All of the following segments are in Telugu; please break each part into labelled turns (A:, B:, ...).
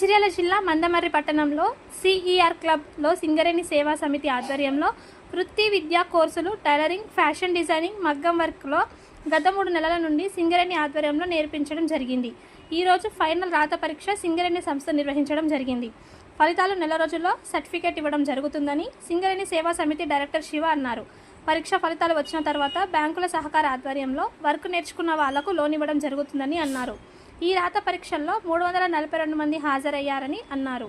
A: మంచిర్యాల జిల్లా మందమర్రి పట్టణంలో సిఈఆర్ క్లబ్లో సింగరేణి సేవా సమితి ఆధ్వర్యంలో వృత్తి విద్యా కోర్సులు టైలరింగ్ ఫ్యాషన్ డిజైనింగ్ మగ్గం వర్క్లో గత మూడు నెలల నుండి సింగరేణి ఆధ్వర్యంలో నేర్పించడం జరిగింది. ఈరోజు ఫైనల్ రాత పరీక్ష సింగరేణి సంస్థ నిర్వహించడం జరిగింది. ఫలితాలు నెల రోజుల్లో సర్టిఫికేట్ ఇవ్వడం జరుగుతుందని సింగరేణి సేవా సమితి డైరెక్టర్ శివ అన్నారు. పరీక్ష ఫలితాలు వచ్చిన తర్వాత బ్యాంకుల సహకార ఆధ్వర్యంలో వర్క్ నేర్చుకున్న వాళ్ళకు లోన్ ఇవ్వడం జరుగుతుందని అన్నారు. ఈ రాత పరీక్షల్లో మూడు వందల నలభై రెండు మంది హాజరయ్యారని అన్నారు.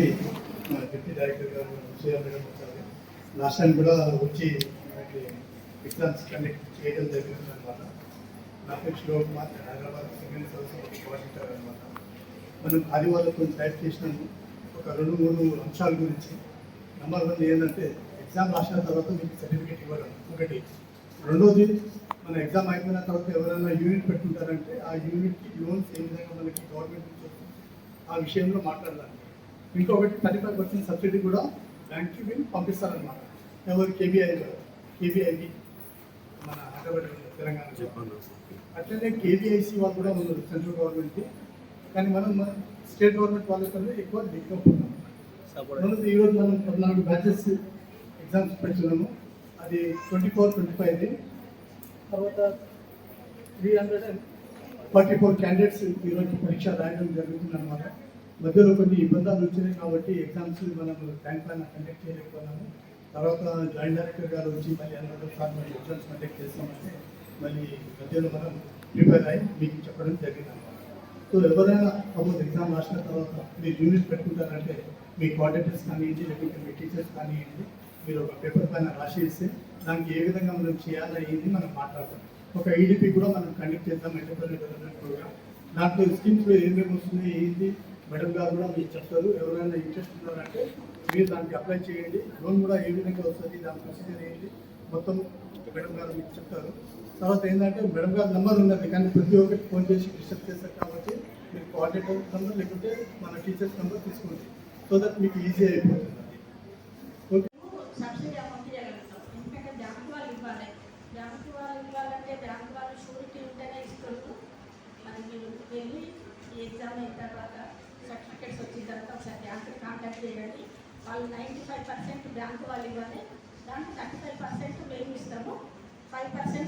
B: మన డిప్యూటీ డైరెక్టర్ గారు సుజయ మేడం వచ్చారు. లాస్ట్ టైం కూడా వచ్చి మనకి ఎగ్జామ్స్ కండక్ట్ చేయడం జరిగింది అనమాట నా పేరు హైదరాబాద్ సెకండ్ సొసైటీ కోఆర్డినేటర్ అనమాట మనం ఆదివారం కొంచెం టైప్ చేసినాము ఒక రెండు మూడు అంశాల గురించి. నెంబర్ వన్ ఏంటంటే ఎగ్జామ్ రాసిన తర్వాత మీకు సర్టిఫికేట్ ఇవ్వడం. ఒకటి. రెండోది మన ఎగ్జామ్ అయిపోయిన తర్వాత ఎవరైనా యూనిట్ పెట్టుకుంటారంటే ఆ యూనిట్కి లోన్స్ ఏ విధంగా మనకి గవర్నమెంట్ నుంచి ఆ విషయంలో మాట్లాడాలి. ఇంకొకటి థర్టీ ఫైవ్ పర్సెంట్ సబ్సిడీ కూడా బ్యాంక్కి మేము పంపిస్తారనమాట ఎవరు కేబీఐ కేబీఐకి మన హైదరాబాద్ తెలంగాణ అట్లనే కేబీఐసి వాళ్ళు కూడా ఉన్నారు సెంట్రల్ గవర్నమెంట్కి. కానీ మనం మన స్టేట్ గవర్నమెంట్ వాళ్ళకన్నా ఎక్కువ దిక్కున్నాం మనది ఈరోజు మనం పద్నాలుగు బ్యాచెస్ ఎగ్జామ్స్ పెడుతున్నాము. అది ట్వంటీ ఫోర్ ట్వంటీ ఫైవ్ తర్వాత three hundred and forty four candidates ఈరోజు పరీక్ష రాయడం జరుగుతుంది అనమాట మధ్యలో కొన్ని ఇబ్బందులు వచ్చినాయి కాబట్టి ఎగ్జామ్స్ మనం టైం పైన కండక్ట్ చేయలేకపోయినాము. తర్వాత జాయింట్ డైరెక్టర్ గారు వచ్చి మళ్ళీ అందరూ సార్ మళ్ళీ ఎగ్జామ్స్ కండక్ట్ చేస్తామంటే మళ్ళీ మధ్యలో మనం ప్రిపేర్ అయ్యి మీకు చెప్పడం జరిగింది. అనమాట సో ఎవరైనా సపోజ్ ఎగ్జామ్ రాసిన తర్వాత మీరు యూనిట్ పెట్టుకుంటారంటే మీ కోఆర్డినేటర్స్ కానివ్వండి లేకపోతే మీ టీచర్స్ కానివ్వండి మీరు ఒక పేపర్ పైన రాసి ఇస్తే దానికి ఏ విధంగా మనం చేయాలి అయ్యింది మనం మాట్లాడతాం. ఒక ఐడిపి కూడా మనం కండక్ట్ చేద్దాం ఎంటర్ప్రైజ్ డెవలప్మెంట్ ప్రోగ్రామ్ దాంట్లో స్కీమ్స్లో ఏమేమి వస్తున్నాయి ఏంటి మేడం గారు కూడా మీకు చెప్తారు. ఎవరైనా ఇంట్రెస్ట్ ఉన్నారంటే మీరు దానికి అప్లై చేయండి. లోన్ కూడా ఏ విధంగా వస్తుంది దాని ప్రొసీజర్ ఏంటి మొత్తం మేడం గారు మీకు చెప్తారు. తర్వాత ఏంటంటే మేడం గారు నెంబర్ ఉన్నది కానీ ప్రతి ఒక్కటి ఫోన్ చేసి డిస్టర్బ్ చేస్తారు కాబట్టి మీరు కోఆర్డినేటర్ నెంబర్ లేకుంటే మన టీచర్స్ నెంబర్ తీసుకోండి. సో దట్ మీకు ఈజీ అయిపోతుంది.
C: ఎగ్జామ్ అయిన తర్వాత తర్వాత ఒకసారి బ్యాంకు కాంటాక్ట్ చేయండి. వాళ్ళు నైంటీ ఫైవ్ పర్సెంట్ బ్యాంకు వాళ్ళు ఇవ్వాలి. దాంట్లో థర్టీ ఫైవ్ పర్సెంట్ మేము ఇస్తాము. Five percent